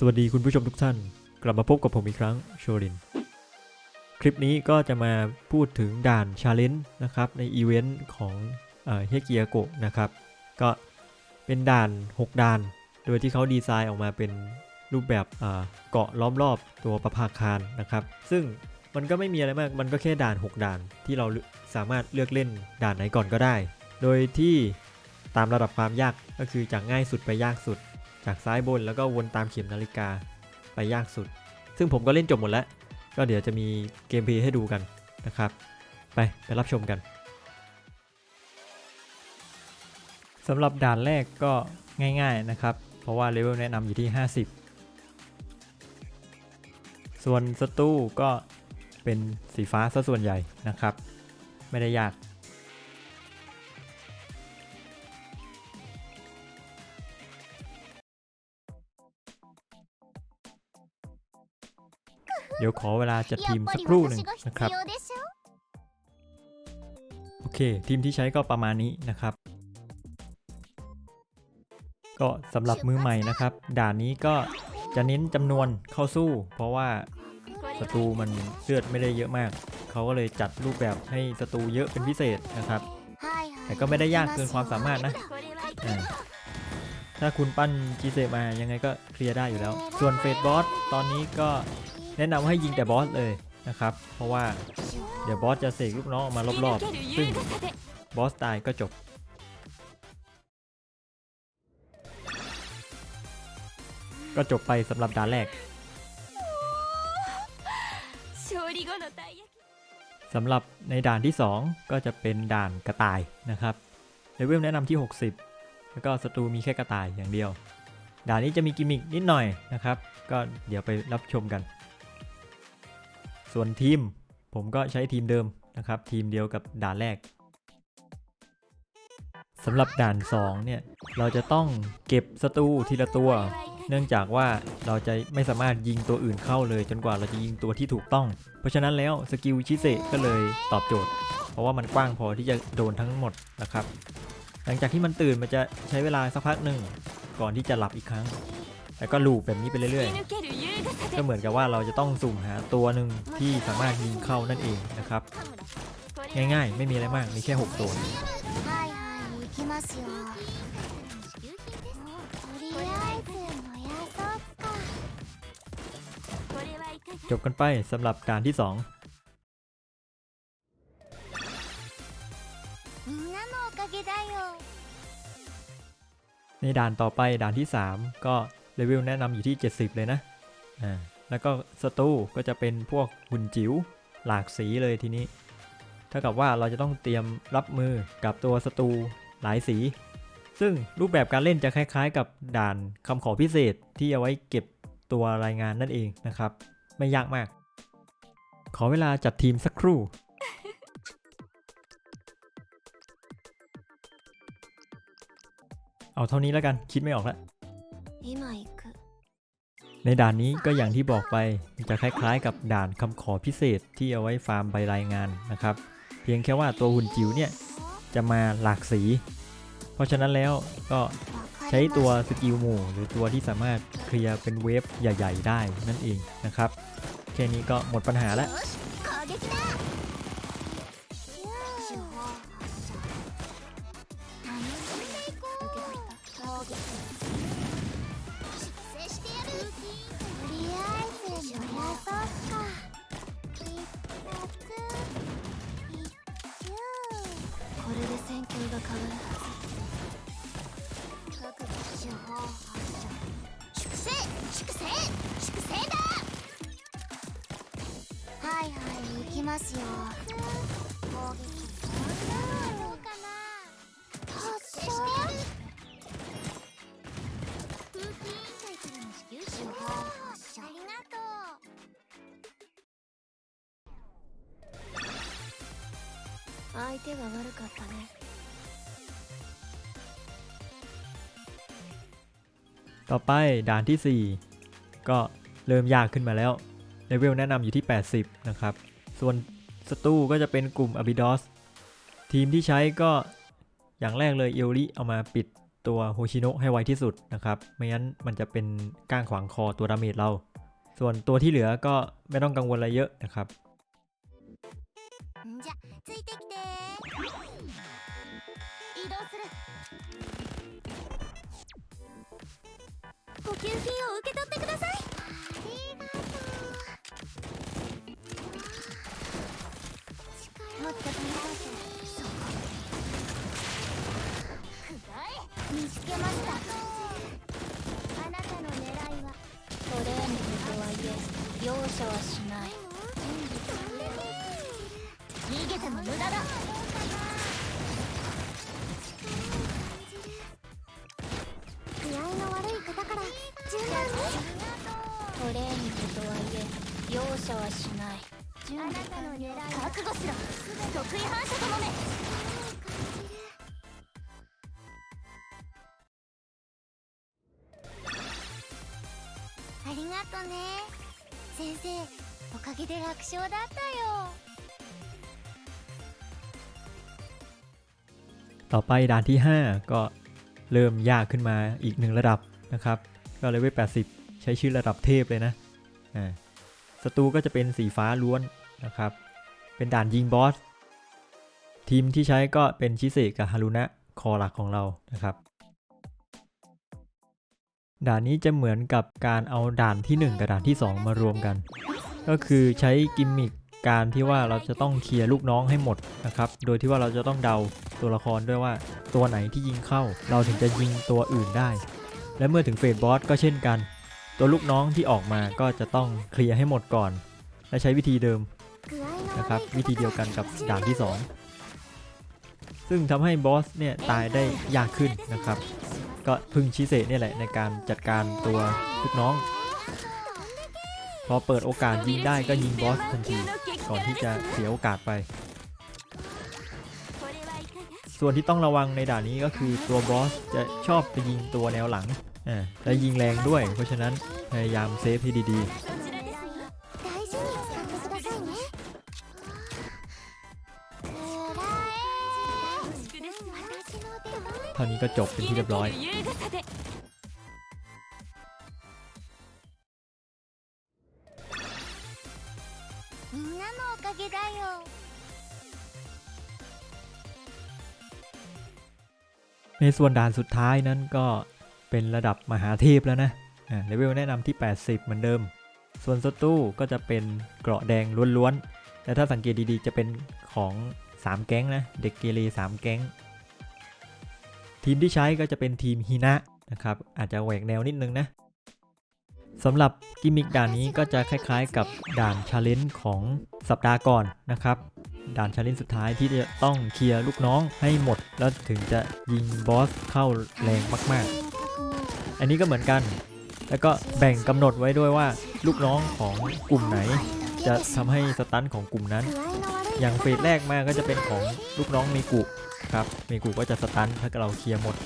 สวัสดีคุณผู้ชมทุกท่าน กลับมาพบกับผมอีกครั้งโชริน คลิปนี้ก็จะมาพูดถึงด่านชาเลนจ์นะครับในอีเวนต์ของเฮเกียโกะนะครับ ก็เป็นด่าน 6 ด่าน โดยที่เขาดีไซน์ออกมาเป็นรูปแบบเอ่อเกาะล้อมรอบตัวประภาคารนะครับ ซึ่งมันก็ไม่มีอะไรมาก มันก็แค่ด่าน 6 ด่านที่เราสามารถเลือกเล่นด่านไหนก่อนก็ได้ โดยที่ตามระดับความยากก็คือจากง่ายสุดไปยากสุด จากซ้ายบนแล้วก็วนตามเข็มนาฬิกาไปยากสุด ซึ่งผมก็เล่นจบหมดแล้ว ก็เดี๋ยวจะมีเกมเพลย์ให้ดูกันนะครับ ไปไปรับชมกันสำหรับด่านแรกก็ง่ายๆนะครับ เพราะว่าเลเวลแนะนำอยู่ที่ 50 ส่วนสตูก็เป็นสีฟ้าซะส่วนใหญ่นะครับ ไม่ได้ยาก เดี๋ยวขอเวลาจัดทีมสักครู่หนึ่งนะครับ โอเค ทีมที่ใช้ก็ประมาณนี้นะครับ ก็สำหรับมือใหม่นะครับ ด่านนี้ก็จะเน้นจำนวนเข้าสู้ เพราะว่าศัตรูมันเลือดไม่ได้เยอะมาก เขาก็เลยจัดรูปแบบให้ศัตรูเยอะเป็นพิเศษนะครับ แต่ก็ไม่ได้ยากเกินความสามารถนะถ้าคุณปั้นจีเซมายังไงก็เคลียร์ได้อยู่แล้ว ส่วนเฟสบอสตอนนี้ก็ แนะนำให้ยิงแต่บอสเลยนะครับ เพราะว่าเดี๋ยวบอสจะเสกลูกน้องออกมารอบๆ ซึ่งบอสตายก็จบก็จบไปสำหรับด่านแรก สำหรับในด่านที่ 2 ก็จะเป็นด่านกระต่ายนะครับเลเวลแนะนำที่ 60 แล้วก็ศัตรูมีแค่กระต่ายอย่างเดียว ด่านนี้จะมีกิมมิกนิดหน่อยนะครับ ก็เดี๋ยวไปรับชมกัน ส่วนทีม ผมก็ใช้ทีมเดิมนะครับ ทีมเดียวกับด่านแรกสำหรับด่าน 2 เนี่ย เราจะต้องเก็บศัตรูทีละตัว เนื่องจากว่าเราจะไม่สามารถยิงตัวอื่นเข้าเลย จนกว่าเราจะยิงตัวที่ถูกต้อง เพราะฉะนั้นแล้วสกิลชิเซก็เลยตอบโจทย์ เพราะว่ามันกว้างพอที่จะโดนทั้งหมดนะครับ หลังจากที่มันตื่นมันจะใช้เวลาสักพักหนึ่งก่อนที่จะหลับอีกครั้ง แล้วก็ลูปแบบนี้ไปเรื่อยๆ ก็เหมือนกับว่าเราจะต้องสุ่มหาตัวหนึ่งที่สามารถยิงเข้านั่นเองนะครับ ง่ายๆ ไม่มีอะไรมาก มีแค่ 6 ตัวจบกันไปสำหรับการที่ 2ในด่านต่อไปด่านที่ 3 ก็ เลเวลแนะนำอยู่ที่ 70 เลยนะอ่าแล้วก็สตูก็จะเป็นพวกหุ่นจิ๋วหลากสีเลยทีนี้เท่ากับว่าเราจะต้องเตรียมรับมือกับตัวสตูหลายสี ซึ่งรูปแบบการเล่นจะคล้ายๆ กับด่านคำขอพิเศษที่เอาไว้เก็บตัวรายงานนั่นเองนะครับ ไม่ยากมาก ขอเวลาจัดทีมสักครู่เอาเท่านี้แล้วกัน คิดไม่ออกแล้ว 今行く ในด่านนี้ก็อย่างที่บอกไปมันจะคล้ายๆ กับด่านคำขอพิเศษที่เอาไว้ฟาร์มใบรายงานนะครับ เพียงแค่ว่าตัวหุ่นจิ๋วเนี่ยจะมาหลากสี เพราะฉะนั้นแล้วก็ใช้ตัวสกิลหมู่หรือตัวที่สามารถเคลียร์เป็นเวฟใหญ่ ๆ ได้นั่นเองนะครับ แค่นี้ก็หมดปัญหาแล้ว ますよ攻撃どうかな発射空気委員会からの支給手法発射ありがとう相手が悪かったね ต่อไปด่านที่ 4 ก็เริ่มยากขึ้นมาแล้ว เลเวลแนะนำอยู่ที่ 80 นะครับ ส่วนสตูก็จะเป็นกลุ่มอ b บิดอสทีมที่ใช้ก็อย่างแรกเลยเอลลิเอามาปิด ตัวโฮชิโนะให้ไวที่สุดนะครับ ไม่งั้นมันจะเป็นก้างขวางคอตัวดาเมจเรา ส่วนตัวที่เหลือก็ไม่ต้องกังวลอะไรเยอะนะครับ んじゃついてきて移動する あなたの狙いはトレーニングとはいえ容赦はしない。逃げても無駄だ具合の悪い方から順番にトレーニングとはいえ容赦はしないあなたの狙い覚悟しろ得意反射ともめりがとね先生おかげで楽勝だったよ ต่อไปด่านที่ 5 ก็เริ่มยากขึ้นมาอีกหนึ่งระดับนะครับ ก็เลเวล80 ใช้ชื่อระดับเทพเลยนะอ่าศัตรูก็จะเป็นสีฟ้าล้วนนะครับ เป็นด่านยิงบอส ทีมที่ใช้ก็เป็นชิเซกับฮารุนะคอหลักของเรานะครับ ด่านนี้จะเหมือนกับการเอาด่านที่ 1 กับด่านที่ 2 มารวมกัน ก็คือใช้กิมมิคการที่ว่าเราจะต้องเคลียร์ลูกน้องให้หมดนะครับ โดยที่ว่าเราจะต้องเดาตัวละครด้วยว่าตัวไหนที่ยิงเข้า เราถึงจะยิงตัวอื่นได้ และเมื่อถึงเฟสบอสก็เช่นกัน ตัวลูกน้องที่ออกมาก็จะต้องเคลียร์ให้หมดก่อน และใช้วิธีเดิมนะครับวิธีเดียวกันกับด่านที่ 2 ซึ่งทำให้บอสเนี่ยตายได้ยากขึ้นนะครับ ก็พึ่งชิเซเนี่ยแหละในการจัดการตัวลูกน้อง พอเปิดโอกาสยิงได้ก็ยิงบอสทันที ก่อนที่จะเสียโอกาสไป ส่วนที่ต้องระวังในด่านนี้ก็คือตัวบอสจะชอบไปยิงตัวแนวหลังและยิงแรงด้วย เพราะฉะนั้นพยายามเซฟให้ดีๆ ท่านี้ก็จบเป็นที่เรียบร้อยในส่วนด่านสุดท้ายนั้นก็เป็นระดับมหาเทพแล้วนะเลเวลแนะนำที่ 80 เหมือนเดิม ส่วนสตู้ก็จะเป็นเกราะแดงล้วนๆ แต่ถ้าสังเกตดีๆ จะเป็นของ 3 แก๊งนะ เด็กเกเร3 แก๊ง ทีมที่ใช้ก็จะเป็นทีมฮินะนะครับอาจจะแหวกแนวนิดนึงนะสำหรับกิมมิกด่านนี้ก็จะคล้ายๆ กับด่านชาเลนจ์ของสัปดาห์ก่อนนะครับ ด่านชาเลนจ์สุดท้ายที่จะต้องเคลียร์ลูกน้องให้หมด แล้วถึงจะยิงบอสเข้าแรงมากๆ อันนี้ก็เหมือนกัน แล้วก็แบ่งกำหนดไว้ด้วยว่าลูกน้องของกลุ่มไหน จะทำให้สตันของกลุ่มนั้น อย่างเฟสแรกมาก็จะเป็นของลูกน้องเมกุครับเมกุก็จะสตันถ้าเราเคลียร์หมด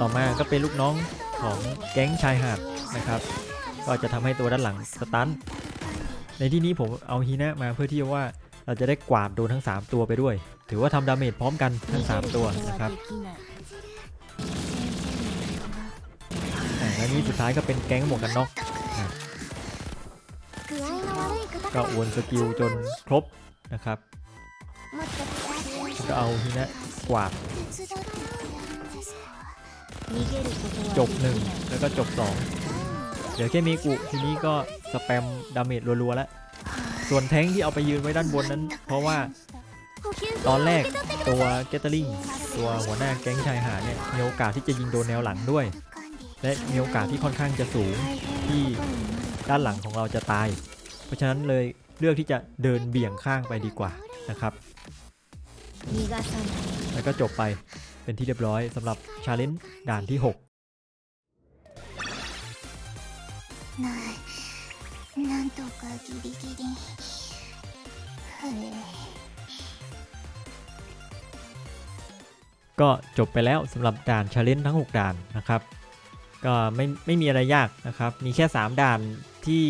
ต่อมาก็เป็นลูกน้องของแก๊งชายหาดนะครับ ก็จะทำให้ตัวด้านหลังสตันในที่นี้ผมเอาฮีนะมาเพื่อที่ว่าเราจะได้กวาดโดนทั้ง 3 ตัวไปด้วย ถือว่าทำดาเมจพร้อมกันทั้ง 3 ตัวนะครับและนี้สุดท้ายก็เป็นแก๊งหมวกกันน็อกก็อวนสกิลจนครบนะครับ ก็เอาทีนะกวาดจบหนึ่งแล้วก็จบสองเดี๋ยวแค่มีกุทีนี้ก็สแปมดาเมจรัวๆแล้ว ส่วนแท้งที่เอาไปยืนไว้ด้านบนนั้น เพราะว่าตอนแรกตัวเกตเตอริงตัวหัวหน้าแก๊งชายหาเนี่ยมีโอกาสที่จะยิงโดนแนวหลังด้วย และมีโอกาสที่ค่อนข้างจะสูงที่ด้านหลังของเราจะตาย เพราะฉะนั้นเลยเลือกที่จะเดินเบี่ยงข้างไปดีกว่านะครับ แล้วก็จบไปเป็นที่เรียบร้อยสำหรับชาเลนจ์ด่านที่ 6ないなんとかギリギリふえ ก็จบไปแล้วสำหรับด่านชาเลนจ์ทั้ง 6 ด่านนะครับ ก็ไม่ไม่มีอะไรยากนะครับ มีแค่ 3 ด่านที่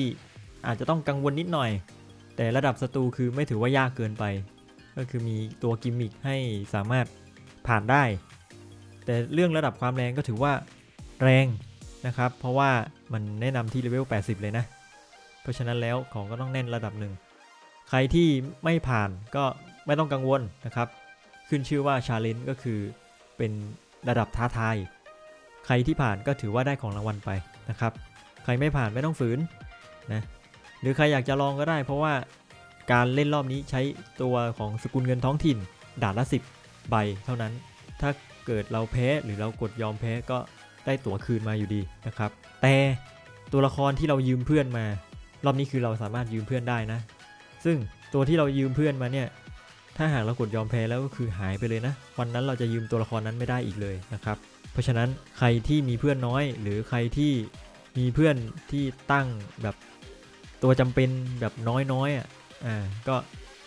อาจจะต้องกังวลนิดหน่อย แต่ระดับศัตรูคือไม่ถือว่ายากเกินไป ก็คือมีตัวกิมมิคให้สามารถผ่านได้ แต่เรื่องระดับความแรงก็ถือว่าแรงนะครับ เพราะว่ามันแนะนำที่เลเวล 80 เลยนะ เพราะฉะนั้นแล้วของก็ต้องแน่นระดับหนึ่ง ใครที่ไม่ผ่านก็ไม่ต้องกังวลนะครับ ขึ้นชื่อว่าชาเลนจ์ก็คือเป็นระดับท้าทาย ใครที่ผ่านก็ถือว่าได้ของรางวัลไปนะครับ ใครไม่ผ่านไม่ต้องฝืนนะ หรือใครอยากจะลองก็ได้ เพราะว่า การเล่นรอบนี้ใช้ตัวของสกุลเงินท้องถิ่นด่านละ 10 ใบเท่านั้น ถ้าเกิดเราแพ้หรือเรากดยอมแพ้ก็ได้ตั๋วคืนมาอยู่ดีนะครับ แต่ตัวละครที่เรายืมเพื่อนมา รอบนี้คือเราสามารถยืมเพื่อนได้นะ ซึ่งตัวที่เรายืมเพื่อนมาเนี่ย ถ้าหากเรากดยอมแพ้แล้วก็คือหายไปเลยนะ วันนั้นเราจะยืมตัวละครนั้นไม่ได้อีกเลยนะครับ เพราะฉะนั้นใครที่มีเพื่อนน้อย หรือใครที่มีเพื่อนที่ตั้งแบบตัวจำเป็นแบบน้อยๆอะ อ่าก็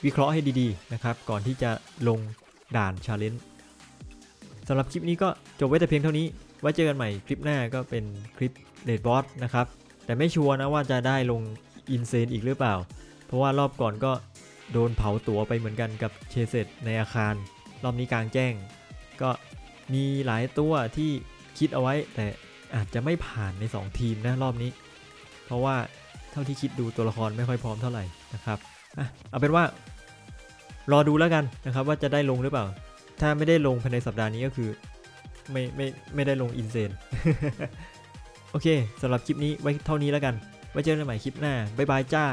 วิเคราะห์ให้ดีๆนะครับก่อนที่จะลงด่านชาเลนจ์สำหรับคลิปนี้ก็จบไว้แต่เพียงเท่านี้ไว้เจอกันใหม่คลิปหน้าก็เป็นคลิปเดดบอสนะครับแต่ไม่ชัวร์นะว่าจะได้ลงอินเซนอีกหรือเปล่า เพราะว่ารอบก่อนก็โดนเผาตัวไปเหมือนกันกับเชเซตในอาคาร รอบนี้กลางแจ้ง ก็มีหลายตัวที่คิดเอาไว้แต่อาจจะไม่ผ่านใน 2 ทีมนะรอบนี้ เพราะว่าเท่าที่คิดดูตัวละครไม่ค่อยพร้อมเท่าไหร่นะครับ อะเอาเป็นว่ารอดูแล้วกันนะครับ ว่าจะได้ลงหรือเปล่า ถ้าไม่ได้ลงภายในสัปดาห์นี้ก็คือ ไม่ไม่ไม่ได้ลงอินเซนโอเคสำหรับคลิปนี้ไว้เท่านี้แล้วกัน ไว้เจอกันใหม่คลิปหน้าบ๊ายบายจ้า